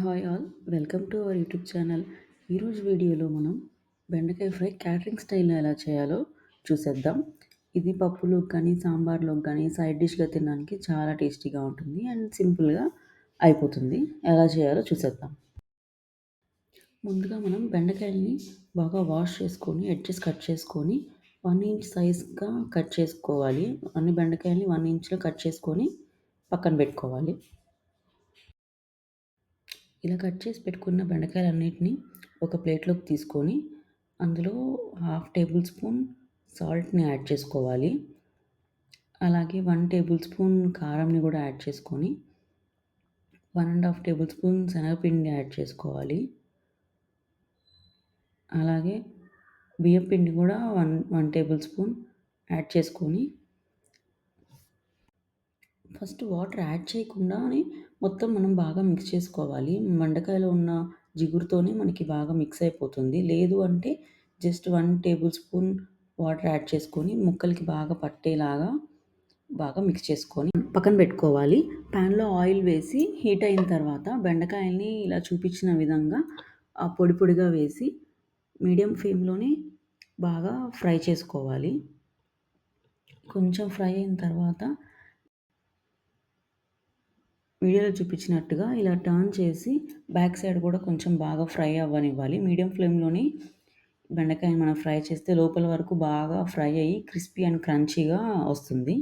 Hi all welcome to our YouTube channel. ఈరోజు వీడియోలో మనం బెండకాయ ఫ్రై క్యాటరింగ్ స్టైల్లో ఎలా చేయాలో చూసేద్దాం. ఇది పప్పులోకి కానీ సాంబార్లోకి కానీ సైడ్ డిష్గా తినడానికి చాలా టేస్టీగా ఉంటుంది అండ్ సింపుల్గా అయిపోతుంది. ఎలా చేయాలో చూసేద్దాం. ముందుగా మనం బెండకాయల్ని బాగా వాష్ చేసుకొని ఎడ్జెస్ కట్ చేసుకొని వన్ ఇంచ్ సైజ్గా కట్ చేసుకోవాలి. అన్ని బెండకాయల్ని వన్ ఇంచ్లో కట్ చేసుకొని పక్కన పెట్టుకోవాలి. ఇలా కట్ చేసి పెట్టుకున్న బెండకాయలన్నిటిని ఒక ప్లేట్లోకి తీసుకొని అందులో హాఫ్ టేబుల్ స్పూన్ సాల్ట్ని యాడ్ చేసుకోవాలి. అలాగే వన్ టేబుల్ స్పూన్ కారంని కూడా యాడ్ చేసుకొని one and half tablespoon శనగపిండి యాడ్ చేసుకోవాలి. అలాగే బియ్యం పిండి కూడా one one tablespoon add చేసుకొని ఫస్ట్ వాటర్ యాడ్ చేయకుండానే మొత్తం మనం బాగా మిక్స్ చేసుకోవాలి. మండకాయలో ఉన్న జిగురుతోనే మనకి బాగా మిక్స్ అయిపోతుంది. లేదు అంటే just one tablespoon water add చేసుకొని ముక్కలకి బాగా పట్టేలాగా బాగా మిక్స్ చేసుకొని పక్కన పెట్టుకోవాలి. ప్యాన్లో ఆయిల్ వేసి హీట్ అయిన తర్వాత బెండకాయల్ని ఇలా చూపించిన విధంగా పొడి పొడిగా వేసి మీడియం ఫ్లేమ్లోనే బాగా ఫ్రై చేసుకోవాలి. కొంచెం ఫ్రై అయిన తర్వాత వీడియోలో చూపించినట్టుగా ఇలా టర్న్ చేసి బ్యాక్ సైడ్ కూడా కొంచెం బాగా ఫ్రై అవ్వనివ్వాలి. మీడియం ఫ్లేమ్లోని బెండకాయని మనం ఫ్రై చేస్తే లోపల వరకు బాగా ఫ్రై అయ్యి క్రిస్పీ అండ్ క్రంచీగా వస్తుంది.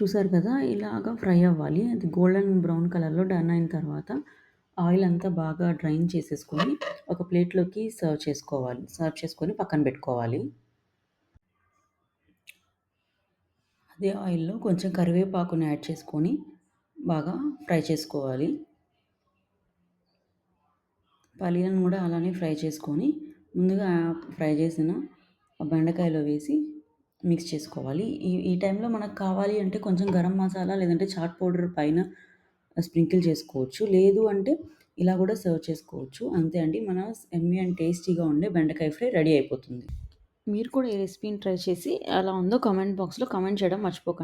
చూసారు కదా? ఇలాగా ఫ్రై అవ్వాలి. అది గోల్డెన్ బ్రౌన్ కలర్లో డన్ అయిన తర్వాత ఆయిల్ అంతా బాగా డ్రైన్ చేసేసుకొని ఒక ప్లేట్లోకి సర్వ్ చేసుకోవాలి. సర్వ్ చేసుకొని పక్కన పెట్టుకోవాలి. అదే ఆయిల్లో కొంచెం కరివేపాకుని యాడ్ చేసుకొని బాగా ఫ్రై చేసుకోవాలి. పల్లీలను కూడా అలానే ఫ్రై చేసుకొని ముందుగా ఫ్రై చేసిన బెండకాయలో వేసి మిక్స్ చేసుకోవాలి. ఈ ఈ టైంలో మనకు కావాలి అంటే కొంచెం గరం మసాలా లేదంటే చాట్ పౌడర్ పైన స్ప్రింకిల్ చేసుకోవచ్చు. లేదు అంటే ఇలా కూడా సర్వ్ చేసుకోవచ్చు. అంతే అండి. మన ఎమ్మి అండ్ టేస్టీగా ఉండే బెండకాయ ఫ్రై రెడీ అయిపోతుంది. మీరు కూడా ఈ రెసిపీని ట్రై చేసి ఎలా ఉందో కామెంట్ బాక్స్లో కామెంట్ చేయడం మర్చిపోకండి.